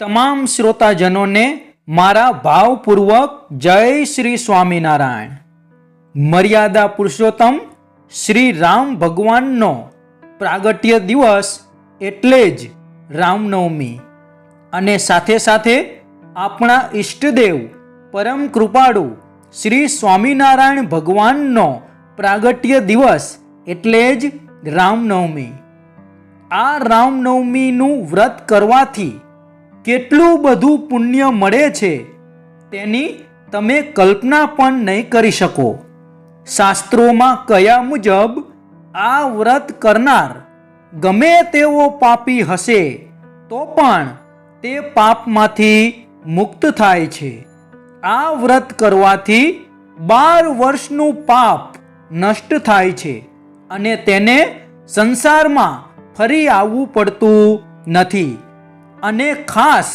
તમામ શ્રોતાજનોને મારા ભાવપૂર્વક જય શ્રી સ્વામિનારાયણ. મર્યાદા પુરુષોત્તમ શ્રી રામ ભગવાનનો પ્રાગટ્ય દિવસ એટલે જ રામનવમી. અને સાથે સાથે આપણા ઈષ્ટદેવ પરમ કૃપાળુ શ્રી સ્વામિનારાયણ ભગવાનનો પ્રાગટ્ય દિવસ એટલે જ રામનવમી. આ રામનવમીનું વ્રત કરવાથી કેટલું બધું પુણ્ય મળે છે તેની તમે કલ્પના પણ નહીં કરી શકો. શાસ્ત્રોમાં કયા મુજબ આ વ્રત કરનાર ગમે તેવો પાપી હશે, તો પણ તે પાપમાંથી મુક્ત થાય છે. આ વ્રત કરવાથી બાર વર્ષનું પાપ નષ્ટ થાય છે અને તેને સંસારમાં ફરી આવવું પડતું નથી. અને ખાસ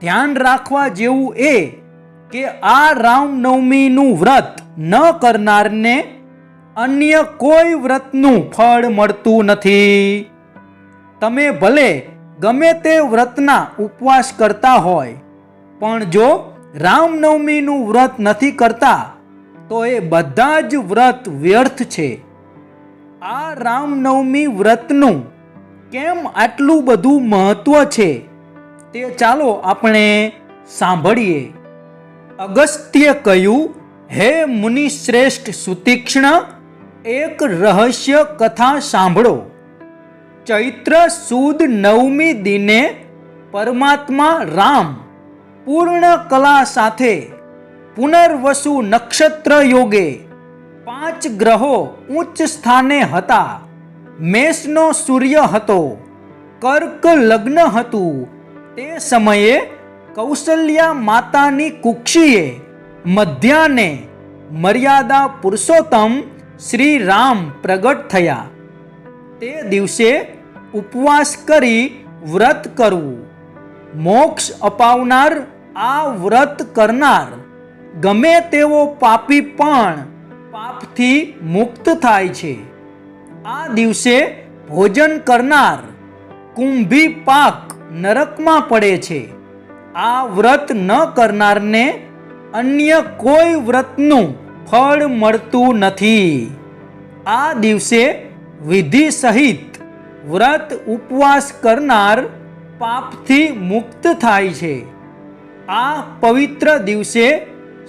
ધ્યાન રાખવા જેવું એ કે આ રામનવમીનું વ્રત ન કરનારને અન્ય કોઈ વ્રતનું ફળ મળતું નથી. તમે ભલે ગમે તે વ્રતના ઉપવાસ કરતા હોય, પણ જો રામનવમીનું વ્રત નથી કરતા, તો એ બધા જ વ્રત વ્યર્થ છે. આ રામનવમી વ્રતનું કેમ આટલું બધું મહત્વ છે? તે ચાલો આપણે સાંભળીએ. અગસ્ત્ય કહ્યું હે મુનિ શ્રેષ્ઠ સુતીક્ષ્ણ, એક રહસ્ય કથા સાંભળો. ચૈત્ર સુદ નવમી દિને પરમાત્મા રામ પૂર્ણ કલા સાથે પુનર્વસુ નક્ષત્ર યોગે પાંચ ગ્રહો ઉચ્ચ સ્થાને હતા. મેષનો સૂર્ય હતો, કર્ક લગ્ન હતું તે સમયે કૌશલ્યા માતાની કુક્ષીએ મધ્યાને મર્યાદા પુરુષોત્તમ શ્રી રામ પ્રગટ થયા. તે દિવસે ઉપવાસ કરી વ્રત કરવું. મોક્ષ અપાવનાર આ વ્રત કરનાર ગમે તેવો પાપી પણ પાપથી મુક્ત થાય છે. આ દિવસે ભોજન કરનાર કુંભી પાક નરકમાં પડે છે. આ વ્રત ન કરનારને અન્ય કોઈ વ્રતનું ફળ મળતું નથી. આ દિવસે વિધિ સહિત વ્રત ઉપવાસ કરનાર પાપથી મુક્ત થાય છે. આ પવિત્ર દિવસે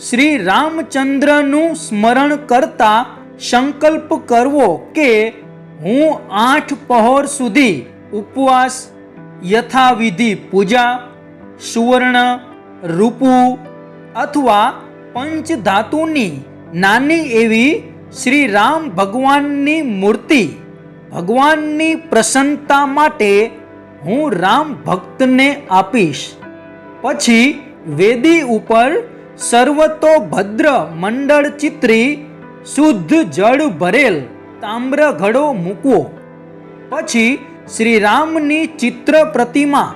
શ્રી રામચંદ્રનું સ્મરણ કરતા સંકલ્પ કરવો કે હું આઠ પહોર સુધી ઉપવાસ યથાવિધિ પૂજા, સુવર્ણ, રૂપુ અથવા પંચધાતુની નાની એવી શ્રી રામ ભગવાનની મૂર્તિ ભગવાનની પ્રસન્નતા માટે હું રામ ભક્તને આપીશ. પછી વેદી ઉપર સર્વતો ભદ્ર મંડળ ચિત્રી શુદ્ધ જળ ભરેલ તામ્ર ઘડો મૂકવો. પછી શ્રી રામની ચિત્ર પ્રતિમા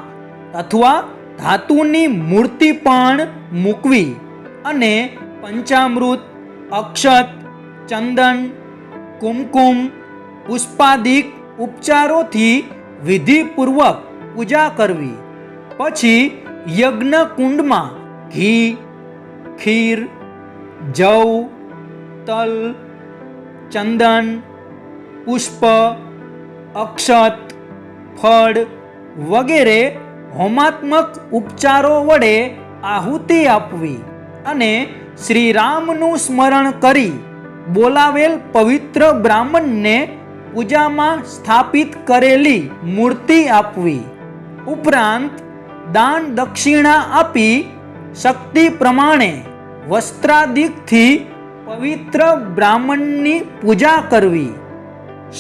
અથવા ધાતુની મૂર્તિ પણ મૂકવી અને પંચામૃત, અક્ષત, ચંદન, કુમકુમ, પુષ્પાદિક ઉપચારોથી વિધિપૂર્વક પૂજા કરવી. પછી યજ્ઞ કુંડમાં ઘી, ખીર, જવ, તલ, ચંદન, પુષ્પ, અક્ષત ફળ વગેરે હોમાત્મક ઉપચારો વડે આહુતિ આપવી અને શ્રી રામનું સ્મરણ કરી બોલાવેલ પવિત્ર બ્રાહ્મણને પૂજામાં સ્થાપિત કરેલી મૂર્તિ આપવી. ઉપરાંત દાન દક્ષિણા આપી શક્તિ પ્રમાણે વસ્ત્રાદિકથી પવિત્ર બ્રાહ્મણની પૂજા કરવી.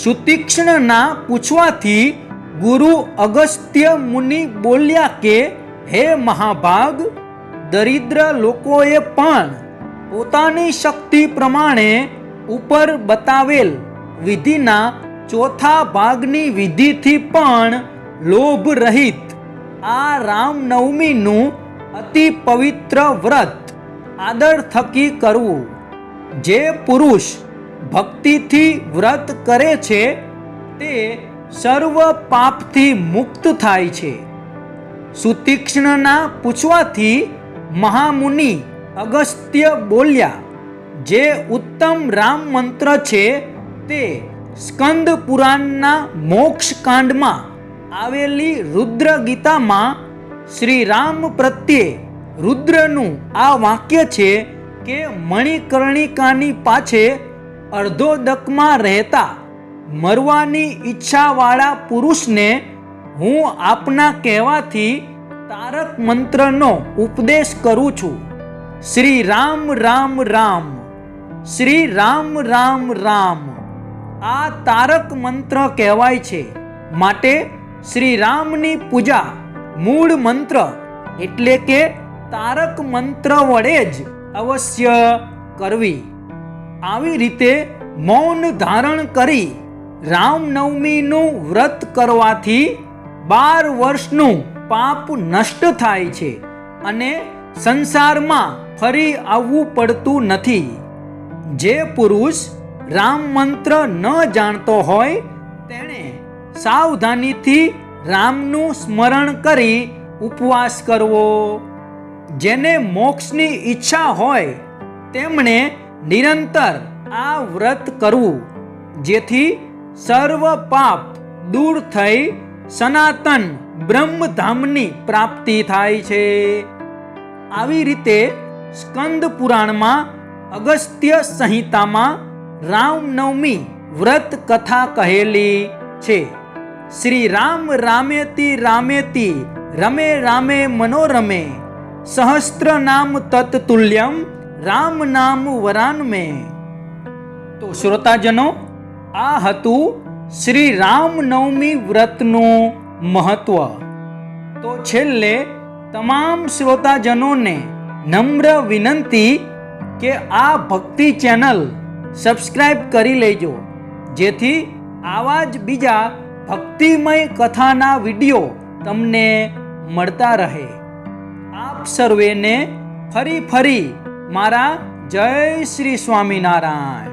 સુતીક્ષ્ણના પૂછવાથી ગુરુ અગસ્ત્ય મુનિ બોલ્યા કે, હે મહાભાગ, દરિદ્ર લોકોએ પણ પોતાની શક્તિ પ્રમાણે ઉપર બતાવેલ વિધિના ચોથા ભાગની વિધિથી પણ લોભ રહિત આ રામનવમીનું અતિ પવિત્ર વ્રત આદર થકી કરવું. જે પુરુષ ભક્તિથી વ્રત કરે છે, તે સર્વ પાપથી મુક્ત થાય છે. સુતીક્ષ્ણના પૂછવાથી મહામુનિ અગસ્ત્ય બોલ્યા, જે ઉત્તમ રામ મંત્ર છે તે સ્કંદ પુરાણના મોક્ષ કાંડમાં આવેલી રુદ્ર ગીતામાં શ્રી રામ પ્રત્યે રુદ્રનું આ વાક્ય છે કે મણિકર્ણિકાની પાછે અર્ધોદકમાં રહેતા મરવાની ઈચ્છાવાળા પુરુષને હું આપના કહેવાથી તારક મંત્રનો ઉપદેશ કરું છું. શ્રી રામ રામ રામ. શ્રી રામ રામ રામ. આ તારક મંત્ર કહેવાય છે. માટે શ્રી રામની પૂજા મૂળ મંત્ર એટલે કે તારક મંત્ર વડે જ અવશ્ય કરવી. આવી રીતે મૌન ધારણ કરી રામનવમીનું વ્રત કરવાથી બાર વર્ષનું પાપ નષ્ટ થાય છે અને સંસારમાં ફરી આવવું પડતું નથી. જે પુરુષ રામ મંત્ર ન જાણતો હોય, તેણે સાવધાનીથી રામનું સ્મરણ કરી ઉપવાસ કરવો. જેને મોક્ષની ઈચ્છા હોય, તેમણે નિરંતર આ વ્રત કરવું, જેથી સર્વ પાપ દૂર થઈ સનાતન બ્રહ્મધામની પ્રાપ્તિ થાય છે. આવી રીતે સ્કંદ પુરાણમાં અગસ્ત્ય સંહિતામાં રામનવમી વ્રત કથા કહેલી છે. શ્રી રામ રામેતી રામેતી, રમે રામે મનોરમે સહસ્ત્ર નામ તત્તુલ્યમ, રામ નામ વરાનમે. તો શ્રોતાજનો આ હતું શ્રી રામનવમી વ્રતનું મહત્વ. તો છેલ્લે તમામ શ્રોતાજનોને નમ્ર વિનંતી કે આ ભક્તિ ચેનલ સબસ્ક્રાઈબ કરી લેજો, જેથી આવા જ બીજા ભક્તિમય કથાના વીડિયો તમને મળતા રહે. આપ સર્વેને ફરી ફરી મારા જય શ્રી સ્વામિનારાયણ.